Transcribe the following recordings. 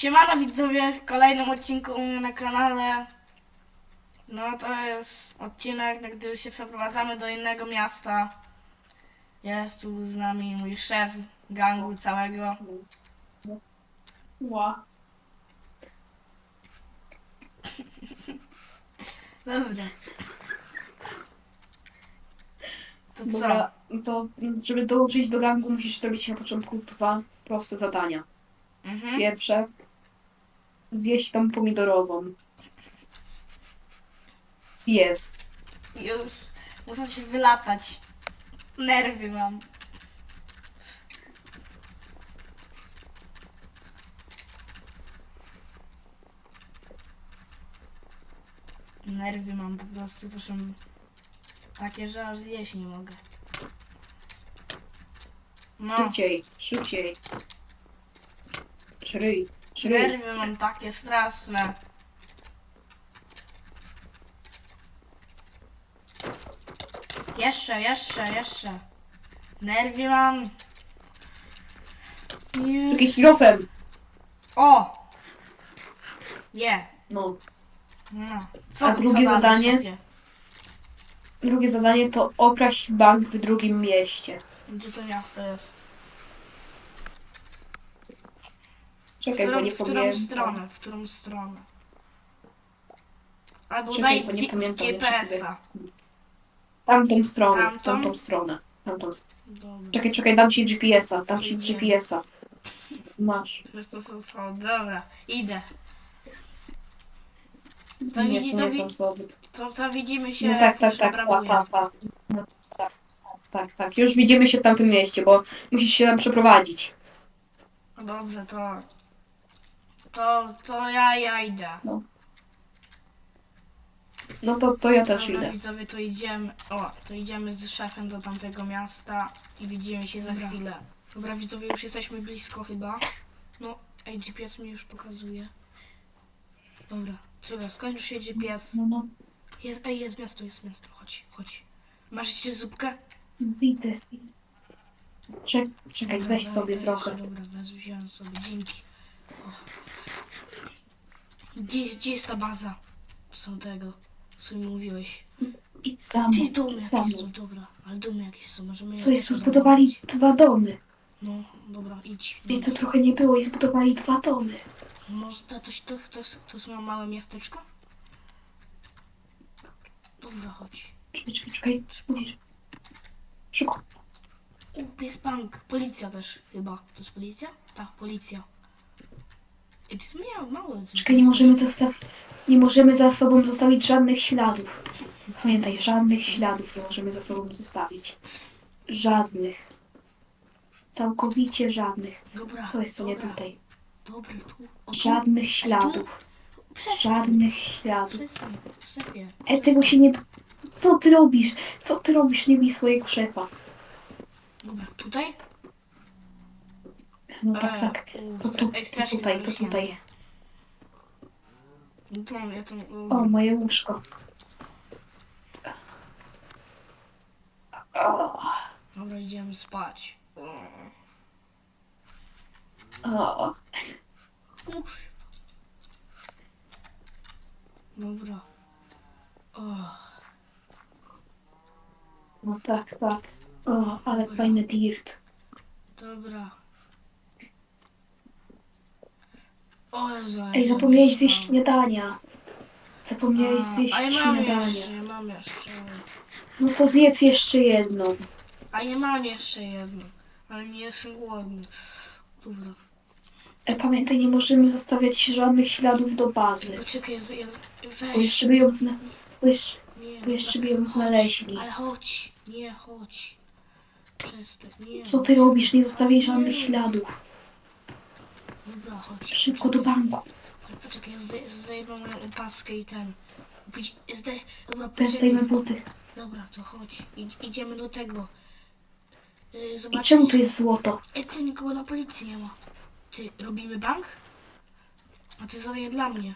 Siemano widzowie, w kolejnym odcinku u mnie na kanale. No to jest odcinek, na gdy się przeprowadzamy do innego miasta. Jest tu z nami mój szef gangu całego. Ła. Dobra. To co? Dobra, to żeby dołączyć do gangu musisz zrobić na początku dwa proste zadania. Mhm. Pierwsze, zjeść tą pomidorową. Jest. Już muszę się wylatać. Nerwy mam. Nerwy mam po prostu, proszę. Takie, że aż zjeść nie mogę. No, Szybciej, szybciej. Szryj. Nerwy mam takie straszne. Jeszcze, jeszcze, jeszcze. Nerwy mam. Nie. Taki kilofem. O! Nie. No. No. Co A drugie zadanie? szefie? Drugie zadanie to okraść bank w drugim mieście. Gdzie to miasto jest? W Czekaj, którą, bo nie w którą pamiętam. stronę? W którą stronę? Albo Czekaj, daj bo nie G- pamiętam, GPS-a. Tamtą stronę, Tamtą? w tamtą stronę. Tamtą. Dobra. Czekaj, czekaj, dam ci GPS-a, dam ci. GPS-a. Masz. Przecież to są schody. Dobra, idę. To, Nie, widzi, to to, nie wi- są schody. to, to widzimy się. No tak, tak, już tak, tak, obrabuję. tak, tak. No, tak, tak, tak. Już widzimy się w tamtym mieście, bo musisz się tam przeprowadzić. No Dobrze, to. To, to ja, ja idę. No to, to ja też Dobra, idę. widzowie, to idziemy. O, to idziemy z szefem do tamtego miasta i widzimy się za Dobra. chwilę. Dobra, widzowie, już jesteśmy blisko chyba. No, ej, GPS mi już pokazuje. Dobra, dobra, skończył się GPS. No, no, Jest, ej, jest miasto, jest miasto, chodź, chodź. Masz jeszcze zupkę? widzę, widzę. Czek, czekaj, Dobra, weź daj, sobie trochę. Dobra, wez, wziąłem sobie, dzięki. O. Gdzie, gdzie jest ta baza? Są tego, co mi mówiłeś. Idź mną, Ty, domy idź jakieś są, dobra, ale domy jakieś są, możemy... je Co jest, tu zbudowali dwa domy. No, dobra, idź. I to trochę nie było i zbudowali dwa domy. Może to, to, to, to, jest- to jest małe miasteczko? Dobra, chodź. Czekaj, czekaj, czekaj. Musisz. Szybko. U, jest bank. Policja też chyba. To jest policja? Tak, policja. Ej, małe, małe. Czekaj, nie możemy zostawić. Nie możemy za sobą zostawić żadnych śladów. Pamiętaj, żadnych śladów nie możemy za sobą zostawić. Żadnych. Całkowicie żadnych. Dobra, Co jest to nie dobra, tutaj? Dobra, tu. O, tu. Żadnych śladów. Przestań. Żadnych śladów. Przestań, szefie. E, tego się nie... Co ty robisz? Co ty robisz? Nie bij swojego szefa. Dobra, tutaj? No tak, tak. To, tu, ej, to strasznie tutaj, to zarośnie. tutaj. No mam, ja. O, moje łóżko. O, Dobra, idziemy spać. o. Dobra. O, No tak, tak. O, ale fajny dirt. dobra. Ej, zapomniałeś zjeść śniadania. Zapomniałeś zjeść A ja mam śniadanie. jeszcze, ja mam jeszcze. No to zjedz jeszcze jedno. A ja mam jeszcze jedno. Ale nie jestem głodny. Dobra. E, pamiętaj, nie możemy zostawiać żadnych śladów do bazy. Poczekaj, z- ja, Bo weź. jeszcze by ją, zna... bo jeszcze, Nie, bo jeszcze by ją znaleźli. Ale chodź. Nie, chodź. Przestań, nie. Co ty robisz? Nie zostawiaj żadnych śladów. Dobra, chodź. Szybko do banku. Ale Poczekaj, ja zde- zdejmę moją opaskę i ten. Pójdź- Zde... Dobra, poczekaj. zdejmę buty. Dobra, to chodź. Idź, idziemy do tego. Yy, I zobaczyć- czemu tu jest złoto? Ej, tu nikogo na policji nie ma. Ty, robimy bank? A to jest zadanie dla mnie.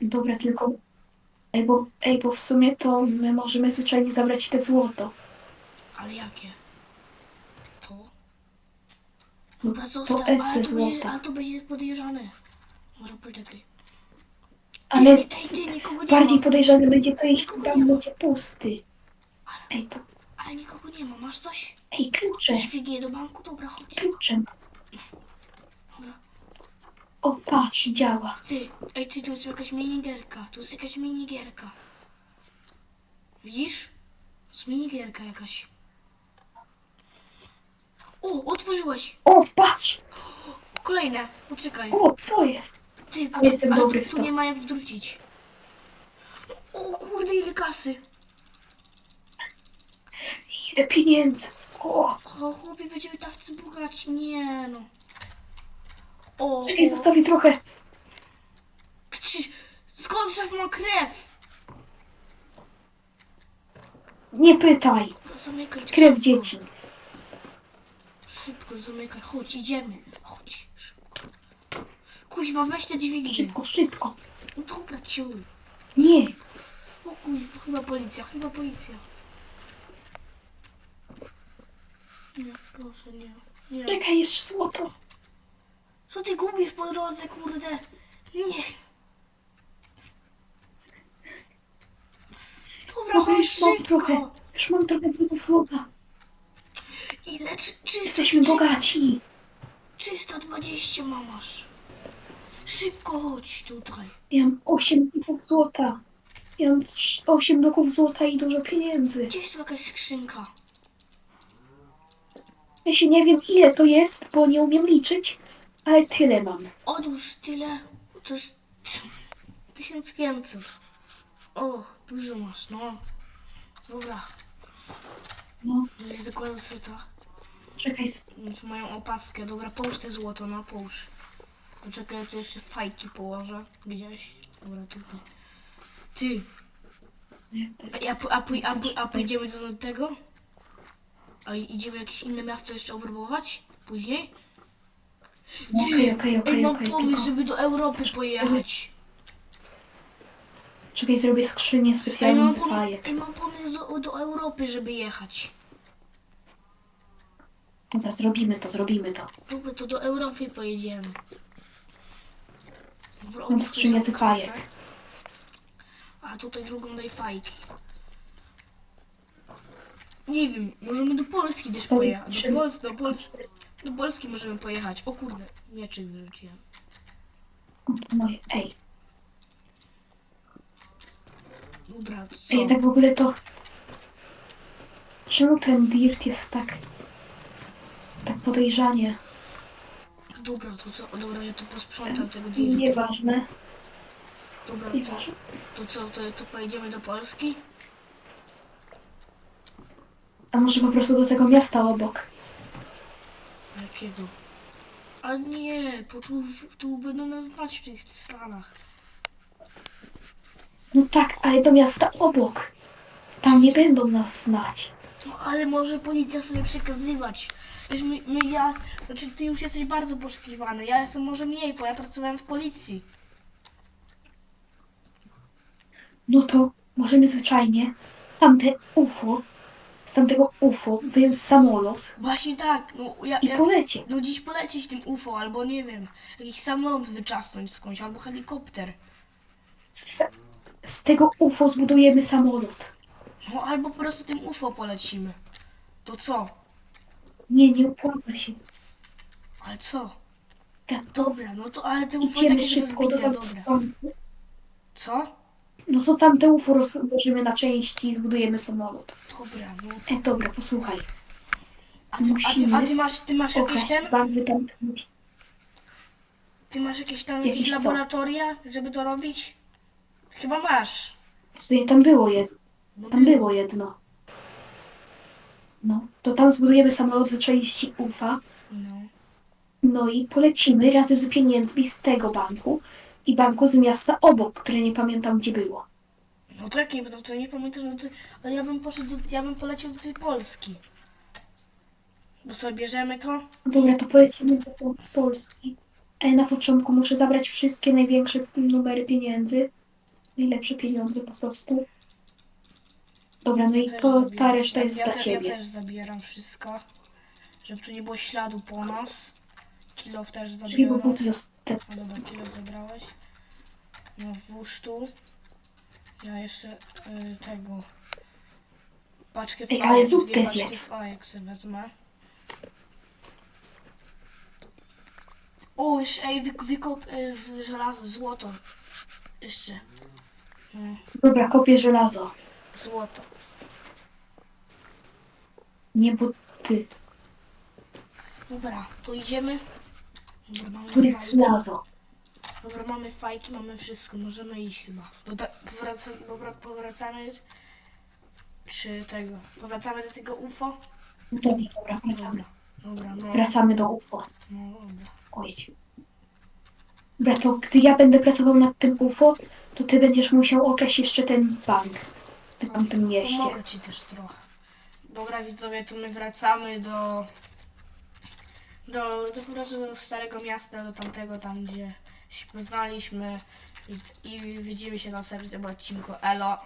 Dobra, tylko... Ej, bo, ej, bo w sumie to my możemy zwyczajnie zabrać te złoto. Ale jakie? To? Dobra, to zostaw, esse ale to, będzie, złota. ale to będzie podejrzane. Dobra, poczekaj. Ale Ej, nikogo nie bardziej ma. podejrzane będzie to, jeśli bank będzie pusty. Ej, to... Ale nikogo nie ma, masz coś? Ej, klucze! Dźwignię do banku? Dobra, chodź. Kluczem. Dobra. O, patrz, działa. Ty, ej, ty, tu jest jakaś minigierka. Tu jest jakaś minigierka. Widzisz? To jest minigierka jakaś. O, otworzyłeś. O, patrz! Kolejne. Poczekaj. O, co jest? Ty, Ale jestem ale dobry tu, w tu to. nie ma jak wrócić. O kurde, ile kasy. Ile pieniędzy? O, O, chłopie, będziemy tacy bogaci. Nie no. O, czekaj, zostawię trochę. Czy, skąd szef ma krew? Nie pytaj. Zamykaj Krew dzieci. Szybko zamykaj, chodź, idziemy. Chodź, szybko. Kuźwa, weź te dźwignię. Szybko, szybko. No dobra, ciul. Nie. O kuźwa, chyba policja, chyba policja. Nie, proszę, nie. Nie. Czekaj, jeszcze złoto. Co ty gubisz po drodze, kurde? Nie. Dobra, chodź już mam szybko. trochę. Już mam trochę bludów złota. Ile? Trzy- Trzysta, Jesteśmy bogaci. 320 mamasz. Szybko chodź tutaj. Ja mam 8 bloków złota. Ja mam 8 bloków złota i dużo pieniędzy. Gdzie jest tu jakaś skrzynka? Ja się nie wiem ile to jest, bo nie umiem liczyć, ale tyle mam. Odłóż tyle. To jest 1500. O, dużo masz, no. Dobra, No, zakładam seta. Czekaj. Tu mają opaskę. Dobra, połóż te złoto, no połóż. Poczekaj, tu jeszcze fajki położę gdzieś. Dobra, tutaj. Ty, a, a, a, a, a, a pójdziemy do tego? A idziemy jakieś inne miasto jeszcze obrabować? Później? no, Okej, okej, Ej, okej, mam pomysł, żeby do Europy pojechać. czekaj, zrobię skrzynię specjalną z fajek. ej, mam pomysł do, do Europy, żeby jechać. Dobra, zrobimy to, zrobimy to. Dobra, to do Europy pojedziemy. Dobra, Mam skrzynię tą z fajek. kasę. A tutaj drugą daj fajki. Nie wiem, możemy do Polski Są pojechać. trzy- Do, Pols do, Pols do Polski możemy pojechać. O kurde, mieczyk wyrzuciłem. Moje. Ej, Dobra, co? ej, tak w ogóle to... Czemu ten dirt jest tak... Tak podejrzanie? Dobra, to co? Dobra, ja tu posprzątam tego dealu. Nieważne, Dobra, to, nieważne. to co, to, to pojedziemy do Polski? A może po prostu do tego miasta obok? Jakiego? A nie, bo tu, tu będą nas znać w tych Stanach. No tak, ale do miasta obok. Tam nie będą nas znać. No ale może policja sobie przekazywać. Wiesz, my, my ja, znaczy ty już jesteś bardzo poszukiwany. Ja jestem może mniej, bo ja pracowałem w policji. No to możemy zwyczajnie tamte UFO, z tamtego UFO wyjąć samolot Właśnie tak, no ja, i ja polecieć. no dziś polecieć tym UFO, albo nie wiem, jakiś samolot wyczasnąć skądś, albo helikopter. Z, z tego UFO zbudujemy samolot. No albo po prostu tym UFO polecimy. To co? Nie, nie opłaca się. Ale co? To Dobra, no to ale te UFO idziemy takie szybko do rozbite, dobra. Co? No to tamte UFO rozłożymy na części i zbudujemy samolot. Dobra, no. E, dobra, posłuchaj. A ty, a ty, Musimy a ty masz, ty masz jakieś Okraść ten? bank, wytamknąć. Ty masz jakieś tam jakieś co? laboratoria, żeby to robić? Chyba masz. Słuchaj, tam było jedno. No Tam było jedno. No, to tam zbudujemy samolot z części UFA. No. No i polecimy razem z pieniędzmi z tego banku i banku z miasta obok, które nie pamiętam gdzie było. No tak, nie, to, to nie pamiętam, że ty, ale ja bym poszedł, do, ja bym poleciał do tej Polski. Bo sobie bierzemy to. Dobra, to polecimy do Pol- Polski. Ale na początku muszę zabrać wszystkie największe numery pieniędzy. Najlepsze pieniądze po prostu. Dobra, no i Też to zabieram. ta reszta jest ja, dla te- ciebie. Ja też zabieram wszystko. Żeby tu nie było śladu po nas. Kilo też Czyli zabieram. bo buty zosta- A dobra, kilo zabrałeś. No włóż tu. Ja jeszcze y, tego. Paczkę Ej, fajek, ale dwie zupkę paczki zjedz. fajek sobie wezmę. O, jeszcze, ej, wyk- wykop y, z żelaza, złoto. Jeszcze. Y, Dobra, kopię żelazo. złoto. Nie, bo ty. Dobra, to idziemy. Dobra, mamy Tu jest fajki. żelazo. Dobra, mamy fajki, mamy wszystko, możemy iść chyba. Powraca, dobra, powracamy. Czy tego? Powracamy do tego UFO? Dobra, dobra, wracamy. Dobra, dobra, no. Wracamy do UFO. No dobra. Oj. Dobra, to gdy ja będę pracował nad tym UFO, to ty będziesz musiał okraść jeszcze ten bank w tamtym mieście. Pomogę ci też trochę. Dobra widzowie, to my wracamy do. Do, do po prostu do starego miasta, do tamtego tam gdzie się poznaliśmy i, i widzimy się na następnym odcinku. Elo.